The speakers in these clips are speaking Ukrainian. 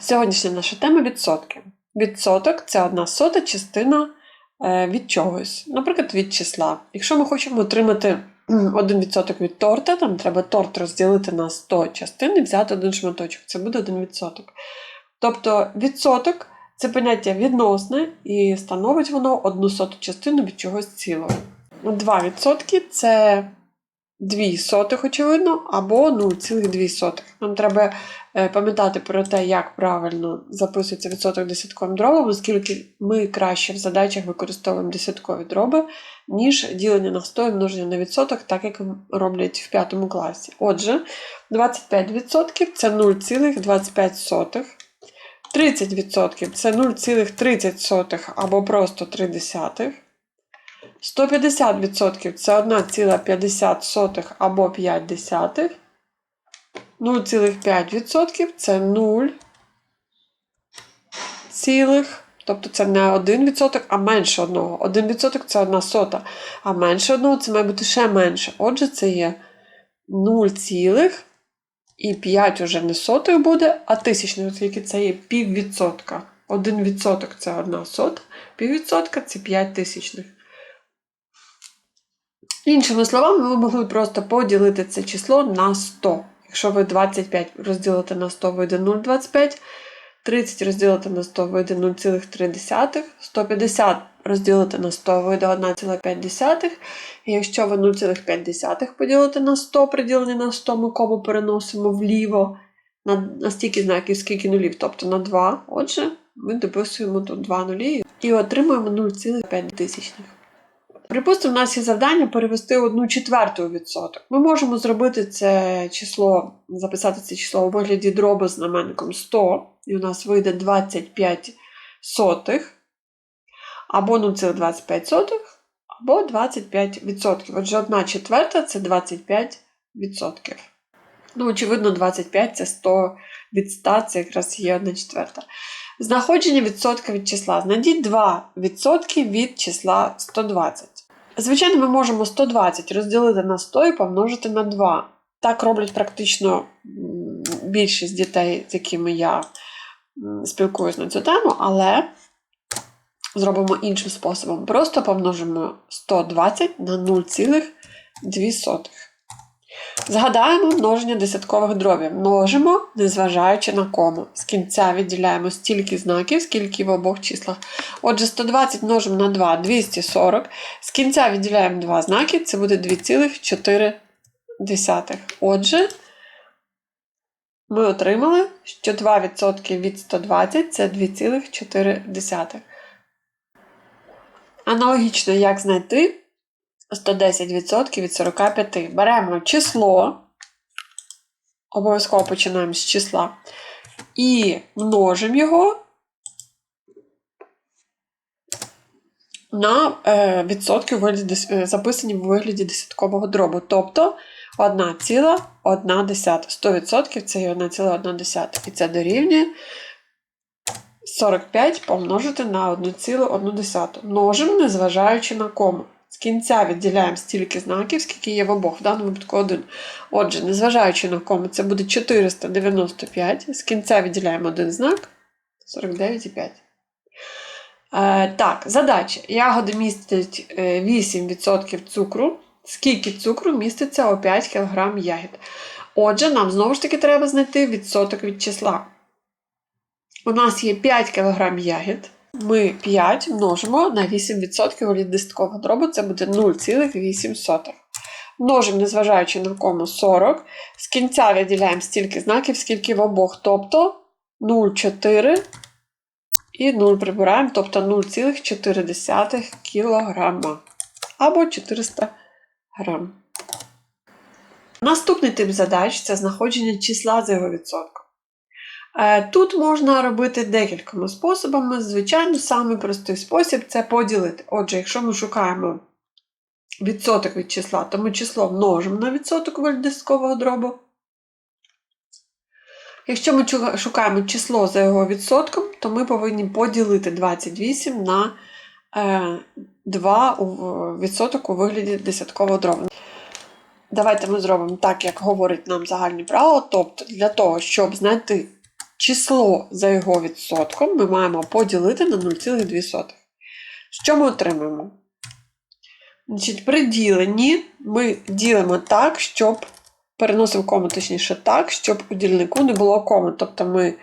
Сьогоднішня наша тема відсотки. Відсоток це одна сота частина е, від чогось, наприклад, від числа. Якщо ми хочемо отримати м, один відсоток від торта, там треба торт розділити на 100 частин і взяти один шматочок. Це буде один відсоток. Тобто відсоток це поняття відносне і становить воно одну соту частину від чогось цілого. Два відсотки це 2 сотих, очевидно, або 0,2 сотих. Нам треба е, пам'ятати про те, як правильно записується відсоток десятковим дробом, оскільки ми краще в задачах використовуємо десяткові дроби, ніж ділення на 100 і множення на відсоток, так як роблять в 5 класі. Отже, 25% це 0,25. 30% це 0,30 або просто 3 десятих. 150% це 1,50 або 5 десятих. 0,5% це 0, цілих, тобто це не 1%, а менше 1. 1% це 1 сота, а менше 1 це має бути ще менше. Отже, це є 0, цілих, і 5 уже не сотих буде, а тисячних, оскільки це є піввідсотка. 1% це 1 сота, піввідсотка це 5 тисячних. Іншими словами, ви могли просто поділити це число на 100. Якщо ви 25 розділите на 100, вийде 0,25, 30 розділити на 100 вийде 0,3, 150 розділити на 100 вийде 1,5. І якщо ви 0,5 поділите на 100, приділені на 100, ми кому переносимо вліво на, стільки знаків, скільки нулів, тобто на 2. Отже, ми дописуємо тут 2 нулі і отримуємо 0,5 тисячних. Припустимо, у нас є завдання перевести одну четверту відсоток. Ми можемо зробити це число, записати це число у вигляді дроби з знаменником 100, і у нас вийде 25 сотих, або 0,25 сотих, або 25 відсотків. Отже, одна четверта це 25 відсотків. Ну, очевидно, 25 це 100 від 100, це якраз є 1 четверта. Знаходження відсотка від числа. Знайдіть 2% від числа 120. Звичайно, ми можемо 120 розділити на 100 і помножити на 2. Так роблять практично більшість дітей, з якими я спілкуюся на цю тему, але зробимо іншим способом. Просто помножимо 120 на 0,2. Згадаємо множення десяткових дробів. Множимо, незважаючи на кому. З кінця відділяємо стільки знаків, скільки в обох числах. Отже, 120 множимо на 2 240. З кінця відділяємо 2 знаки, це буде 2,4. Отже, ми отримали, що 2% від 120 це 2,4. Аналогічно, як знайти 110% від 45. Беремо число, обов'язково починаємо з числа, і множимо його на е, відсотки вигляді, е, записані в вигляді десяткового дробу. Тобто 1,1. 100% це є 1,1. І це дорівнює 45 помножити на 1,1. Множимо, незважаючи на кому. З кінця відділяємо стільки знаків, скільки є в обох, в даному випадку один. Отже, незважаючи на кому, це буде 495. З кінця відділяємо один знак 49,5. Е, так, задача. Ягоди містять е, 8% цукру. Скільки цукру міститься у 5 кг ягід? Отже, нам знову ж таки треба знайти відсоток від числа. У нас є 5 кг ягід. Ми 5 множимо на 8% від десяткового дробу, це буде 0,8. Множимо, незважаючи на кому 40. З кінця виділяємо стільки знаків, скільки в обох, тобто 0,4 і 0 прибираємо, тобто 0,4 кг або 400 грам. Наступний тип задач це знаходження числа за його відсотком. Е, Тут можна робити декількома способами. Звичайно, самий простий спосіб це поділити. Отже, якщо ми шукаємо відсоток від числа, то ми число множимо на відсоток вальдискового дробу. Якщо ми шукаємо число за його відсотком, то ми повинні поділити 28 на е, 2 відсоток у вигляді десяткового дробу. Давайте ми зробимо так, як говорить нам загальні правила. Тобто, для того, щоб знайти число за його відсотком ми маємо поділити на 0,2. Що ми отримаємо? Значить, при діленні ми ділимо так, щоб переносимо кому, точніше так, щоб у дільнику не було коми. Тобто ми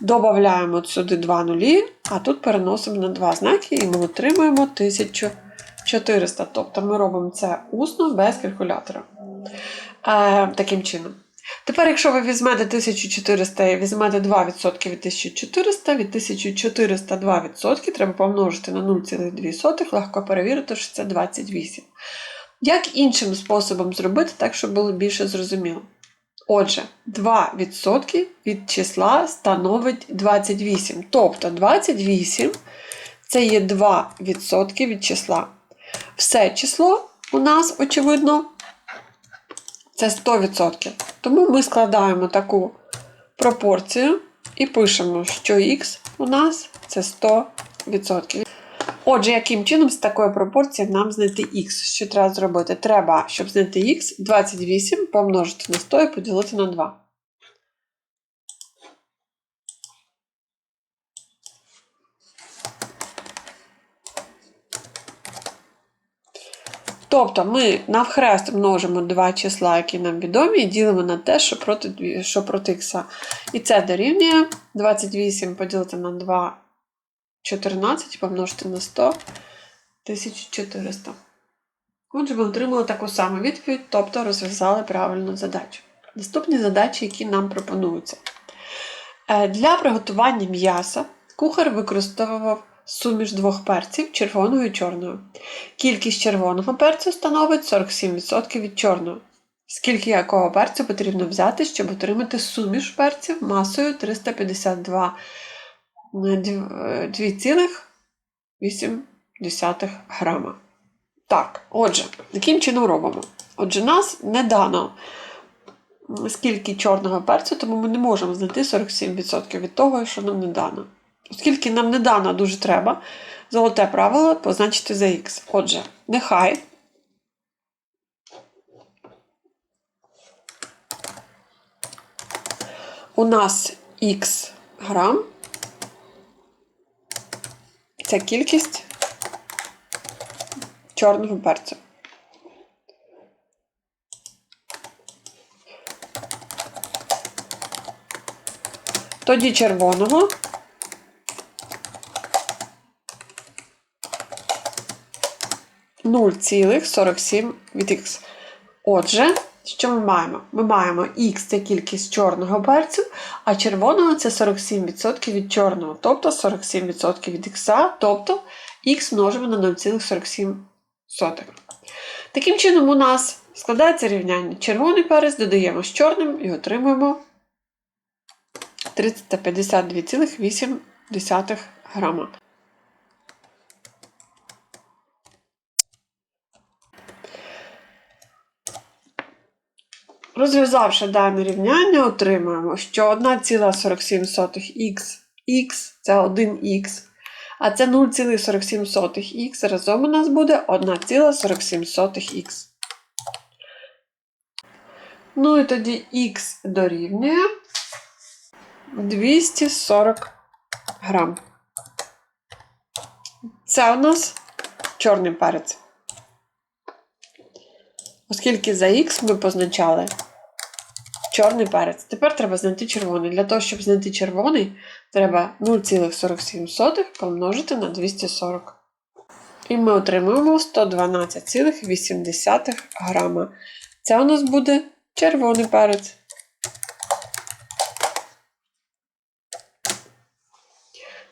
додаємо сюди два нулі, а тут переносимо на два знаки, і ми отримуємо 1400. Тобто ми робимо це усно без калькулятора. Е, таким чином. Тепер, якщо ви візьмете 1400 і візьмете 2% від 1400, від 1400 2% треба помножити на 0,2, легко перевірити, що це 28. Як іншим способом зробити так, щоб було більше зрозуміло? Отже, 2% від числа становить 28. Тобто 28 це є 2% від числа. Все число у нас, очевидно, це 100%. Тому ми складаємо таку пропорцію і пишемо, що х у нас це 100%. Отже, яким чином з такої пропорції нам знайти х? Що треба зробити? Треба, щоб знайти х, 28 помножити на 100 і поділити на 2. Тобто ми навхрест множимо два числа, які нам відомі, і ділимо на те, що проти, що проти х. І це дорівнює 28 поділити на 2 14 помножити на 100 1400. Отже, ми отримали таку саму відповідь, тобто розв'язали правильну задачу. Наступні задачі, які нам пропонуються. Е, Для приготування м'яса кухар використовував суміш двох перців червоного і чорного. Кількість червоного перцю становить 47% від чорного. Скільки якого перцю потрібно взяти, щоб отримати суміш перців масою 352 2,8 грама. Так, отже, яким чином робимо? Отже, нас не дано скільки чорного перцю, тому ми не можемо знайти 47% від того, що нам не дано. Оскільки нам не дано дуже треба, золоте правило позначити за х. Отже, нехай у нас х грам це кількість чорного перцю. Тоді червоного. Нуль цілих 47 від х. Отже, що ми маємо? Ми маємо х це кількість чорного перцю, а червоного це 47% від чорного, тобто 47% від х, тобто х множимо на 0,47. Таким чином, у нас складається рівняння. Червоний перець додаємо з чорним і отримуємо 352,8 грама. Розв'язавши дане рівняння, отримаємо, що 1,47х х це 1х, а це 0,47х разом у нас буде 1,47х. Ну і тоді х дорівнює 240 грам. Це у нас чорний перець. Оскільки за х ми позначали чорний перець. Тепер треба знайти червоний. Для того, щоб знайти червоний, треба 0,47 помножити на 240. І ми отримуємо 112,8 грама. Це у нас буде червоний перець.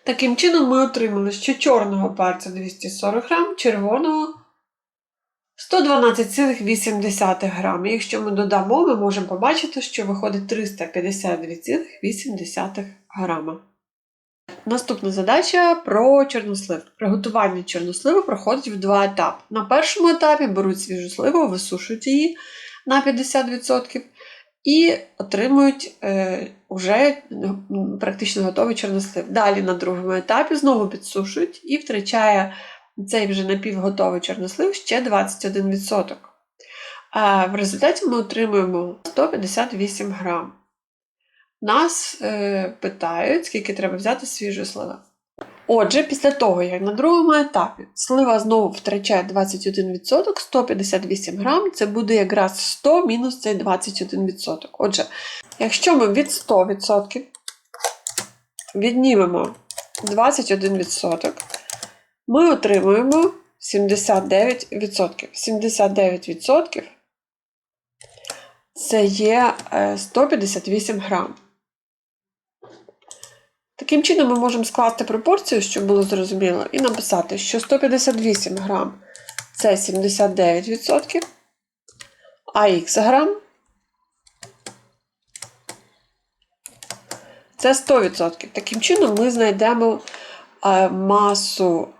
Таким чином, ми отримали, що чорного перцю 240 грам, червоного 112,8 грам. І Якщо ми додамо, ми можемо побачити, що виходить 352,8 грама. Наступна задача про чорнослив. Приготування чорносливу проходить в два етапи. На першому етапі беруть свіжу сливу, висушують її на 50% і отримують е, вже практично готовий чорнослив. Далі на другому етапі знову підсушують і втрачає цей вже напівготовий чорнослив ще 21%. А в результаті ми отримуємо 158 грам. нас е, питають, скільки треба взяти свіжої сливи. Отже, після того, як на другому етапі слива знову втрачає 21%, 158 грам, це буде якраз 100 мінус цей 21%. Отже, якщо ми від 100% віднімемо 21%, ми отримуємо 79%. 79% це є е, 158 грам. Таким чином ми можемо скласти пропорцію, щоб було зрозуміло, і написати, що 158 грам це 79%, а х грам це 100%. Таким чином ми знайдемо е, масу е,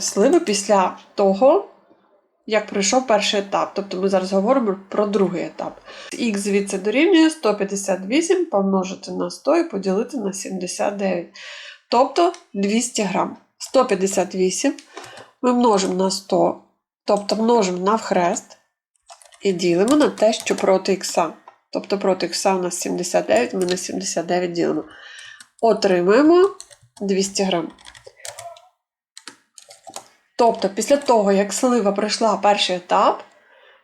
сливи після того, як пройшов перший етап. Тобто ми зараз говоримо про другий етап. Х звідси дорівнює 158 помножити на 100 і поділити на 79. Тобто 200 грам. 158 ми множимо на 100, тобто множимо навхрест і ділимо на те, що проти х. Тобто проти х у нас 79, ми на 79 ділимо. Отримуємо 200 грам. Тобто, після того, як слива пройшла перший етап,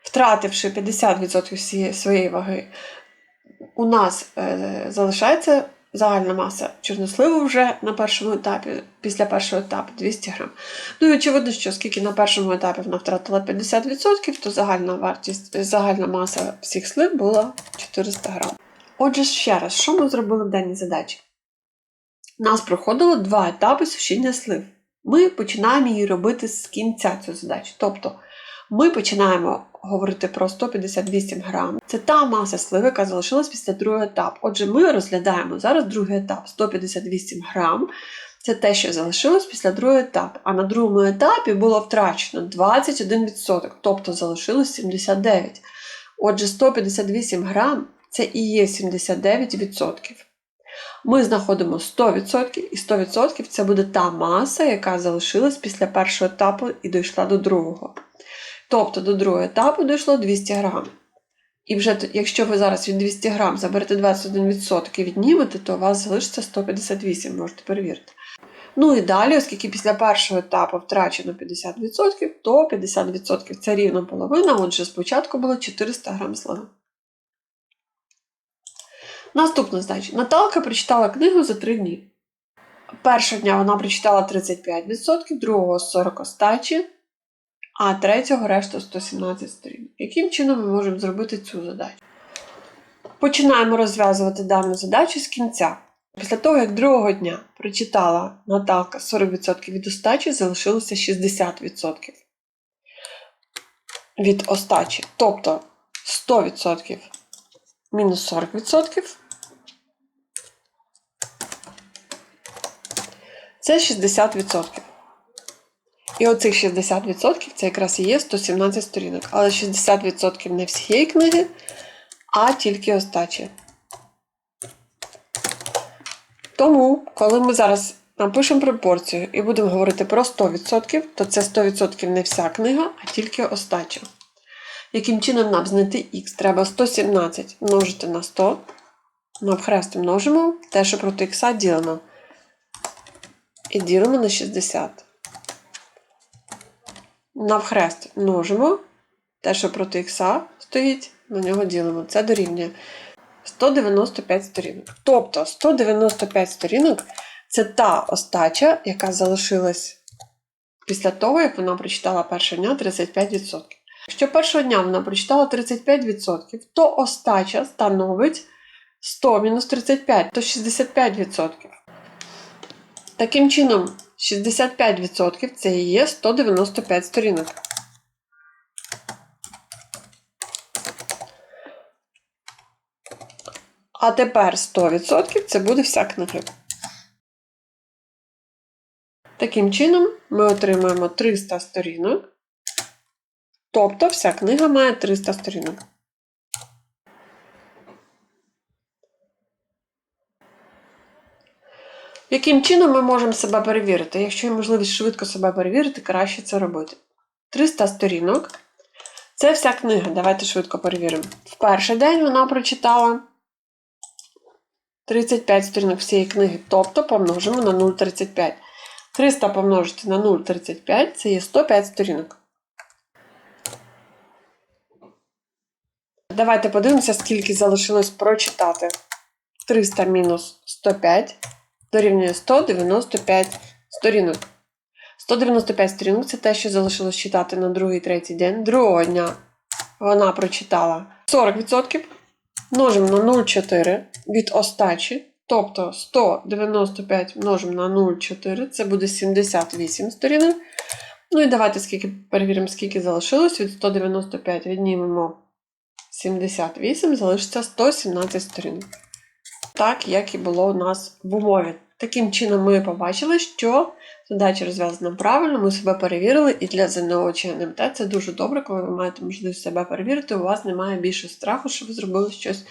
втративши 50% всієї своєї ваги, у нас е, залишається загальна маса чорносливу вже на першому етапі, після першого етапу 200 грам. Ну і очевидно, що оскільки на першому етапі вона втратила 50%, то загальна вартість, загальна маса всіх слив була 400 грам. Отже, ще раз, що ми зробили в даній задачі? У нас проходило два етапи сушіння слив. Ми починаємо її робити з кінця цю задачу. Тобто ми починаємо говорити про 158 грам. Це та маса сливи, яка залишилась після другого етапу. Отже, ми розглядаємо зараз другий етап 158 грам. Це те, що залишилось після другого етапу. А на другому етапі було втрачено 21%, тобто залишилось 79. Отже, 158 грам це і є 79%. Ми знаходимо 100%, і 100% це буде та маса, яка залишилась після першого етапу і дійшла до другого. Тобто до другого етапу дійшло 200 грам. І вже якщо ви зараз від 200 грам заберете 21% і віднімете, то у вас залишиться 158, можете перевірити. Ну і далі, оскільки після першого етапу втрачено 50%, то 50% це рівно половина, отже, спочатку було 400 грам сливи. Наступна задача. Наталка прочитала книгу за 3 дні. Першого дня вона прочитала 35%, другого 40 остачі, а третього решту 117 сторін. Яким чином ми можемо зробити цю задачу? Починаємо розв'язувати дану задачу з кінця. Після того, як другого дня прочитала Наталка 40% від остачі, залишилося 60% від остачі. Тобто 100% мінус 40%. Це 60%. І оцих 60% це якраз і є 117 сторінок. Але 60% не всієї книги, а тільки остачі. Тому, коли ми зараз напишемо пропорцію і будемо говорити про 100%, то це 100% не вся книга, а тільки остача. Яким чином нам знайти х? Треба 117 множити на 100. Навхрест множимо те, що проти х ділимо. І ділимо на 60. Навхрест множимо те, що проти х стоїть, на нього ділимо. Це дорівнює 195 сторінок. Тобто 195 сторінок це та остача, яка залишилась після того, як вона прочитала першого дня 35%. Якщо першого дня вона прочитала 35%, то остача становить 100 мінус 35, то 65%. Таким чином, 65% це і є 195 сторінок. А тепер 100% це буде вся книга. Таким чином, ми отримаємо 300 сторінок. Тобто вся книга має 300 сторінок. Яким чином ми можемо себе перевірити? Якщо є можливість швидко себе перевірити, краще це робити. 300 сторінок. Це вся книга. Давайте швидко перевіримо. В перший день вона прочитала 35 сторінок всієї книги, тобто помножимо на 0,35. 300 помножити на 0,35 це є 105 сторінок. Давайте подивимося, скільки залишилось прочитати. 300 мінус 105 дорівнює 195 сторінок. 195 сторінок це те, що залишилось читати на другий третій день. Другого дня вона прочитала 40%. Множимо на 0,4 від остачі. Тобто 195 множимо на 0,4, це буде 78 сторінок. Ну і давайте скільки, перевіримо, скільки залишилось. Від 195 віднімемо 78, залишиться 117 сторінок. Так, як і було у нас в умові. Таким чином, ми побачили, що задача розв'язана правильно, ми себе перевірили, і для ЗНО чи НМТ це дуже добре, коли ви маєте можливість себе перевірити, у вас немає більше страху, що ви зробили щось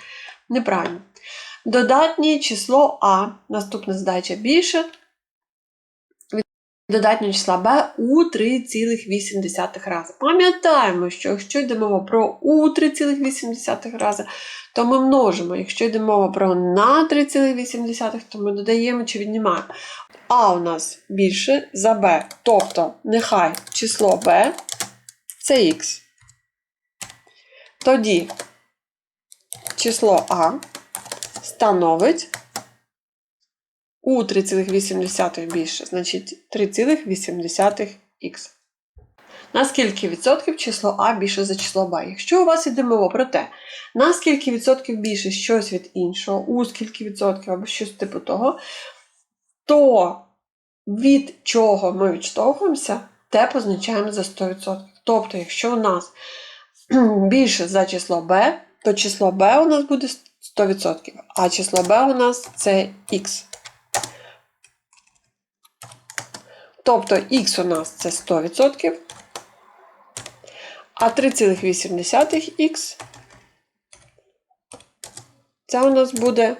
неправильно. Додатнє число А, наступна задача більше. Додатнього числа Б у 3,8 рази. Пам'ятаємо, що якщо йде мова про у 3,8 рази, то ми множимо. Якщо йде мова про на 3,8, то ми додаємо чи віднімаємо. А у нас більше за Б. Тобто, нехай число Б це х. Тоді число А становить у 3,8 більше, значить 3,8х. На скільки відсотків число А більше за число Б? Якщо у вас йде мова про те, на скільки відсотків більше щось від іншого, у скільки відсотків або щось типу того, то від чого ми відштовхуємося, те позначаємо за 100%. Тобто, якщо у нас більше за число b, то число b у нас буде 100%, а число b у нас це x. Тобто x у нас це 100%, а 3,8х це у нас буде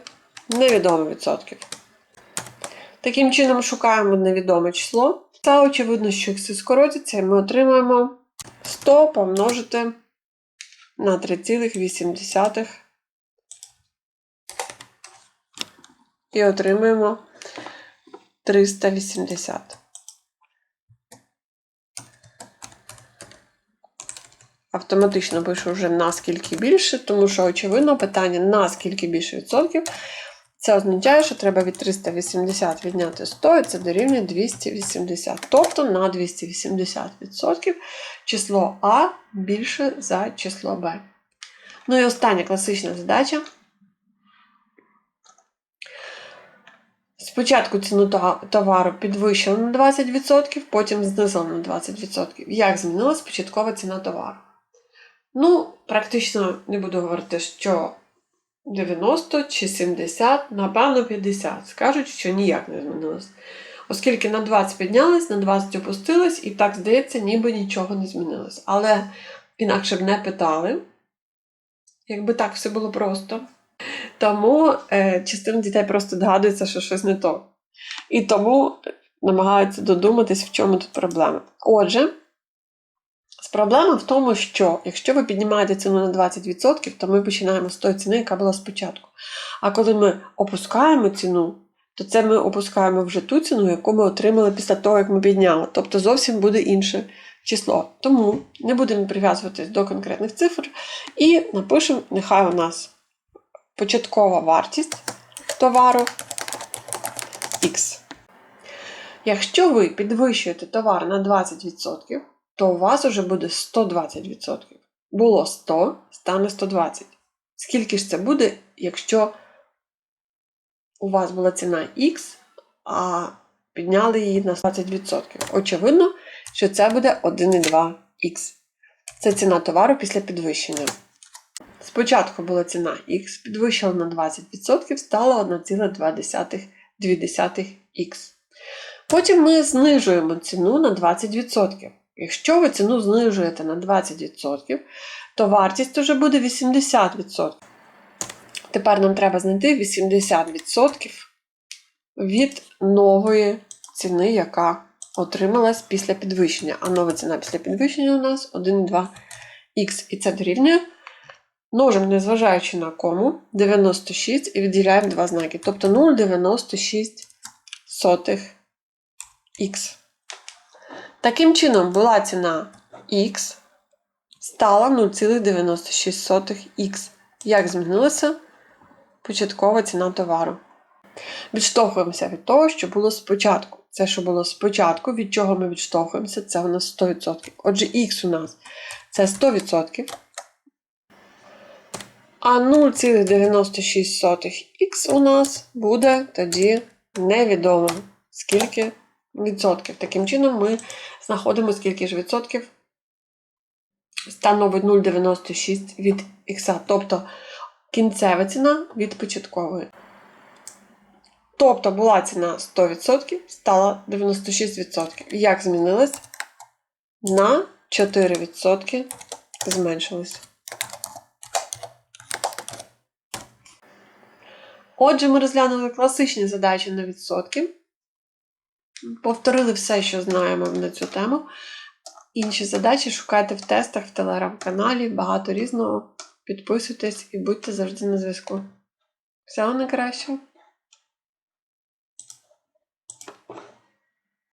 невідомо відсотків. Таким чином шукаємо невідоме число. Це очевидно, що х скоротиться, і ми отримаємо 100 помножити на 3,8 і отримаємо 380. Автоматично пишу вже наскільки більше, тому що, очевидно, питання наскільки більше відсотків. Це означає, що треба від 380 відняти 100, і це дорівнює 280. Тобто на 280% число А більше за число Б. Ну і остання класична задача. Спочатку ціну товару підвищили на 20%, потім знизили на 20%. Як змінилася початкова ціна товару? Ну, практично не буду говорити, що 90 чи 70, напевно, 50. Скажуть, що ніяк не змінилось. Оскільки на 20 піднялись, на 20 опустились, і так здається, ніби нічого не змінилось. Але інакше б не питали, якби так все було просто. Тому е, частина дітей просто догадується, що щось не то. І тому намагаються додуматись, в чому тут проблема. Отже. Проблема в тому, що якщо ви піднімаєте ціну на 20%, то ми починаємо з тої ціни, яка була спочатку. А коли ми опускаємо ціну, то це ми опускаємо вже ту ціну, яку ми отримали після того, як ми підняли. Тобто зовсім буде інше число. Тому не будемо прив'язуватись до конкретних цифр і напишемо, нехай у нас початкова вартість товару X. Якщо ви підвищуєте товар на 20%, то у вас вже буде 120%. Було 100, стане 120. Скільки ж це буде, якщо у вас була ціна X, а підняли її на 20%? Очевидно, що це буде 1,2х. Це ціна товару після підвищення. Спочатку була ціна X, підвищила на 20%, стала 1,2х. Потім ми знижуємо ціну на 20%. Якщо ви ціну знижуєте на 20%, то вартість вже буде 80%. Тепер нам треба знайти 80% від нової ціни, яка отрималась після підвищення. А нова ціна після підвищення у нас 1,2х. І це дорівнює Множимо, незважаючи на кому, 96 і відділяємо два знаки. Тобто 0,96 сотих х. Таким чином, була ціна х стала 0,96 х. Як змінилася початкова ціна товару? Відштовхуємося від того, що було спочатку. Це, що було спочатку, від чого ми відштовхуємося, це у нас 100%. Отже, х у нас це 100%. А 0,96х у нас буде тоді невідомо, скільки відсотків. Таким чином, ми знаходимо, скільки ж відсотків становить 0,96 від х, тобто кінцева ціна від початкової. Тобто була ціна 100%, стала 96%. Як змінилась? На 4% зменшилась. Отже, ми розглянули класичні задачі на відсотки. Повторили все, що знаємо на цю тему. Інші задачі шукайте в тестах в телеграм-каналі, багато різного. Підписуйтесь і будьте завжди на зв'язку. Всього найкращого!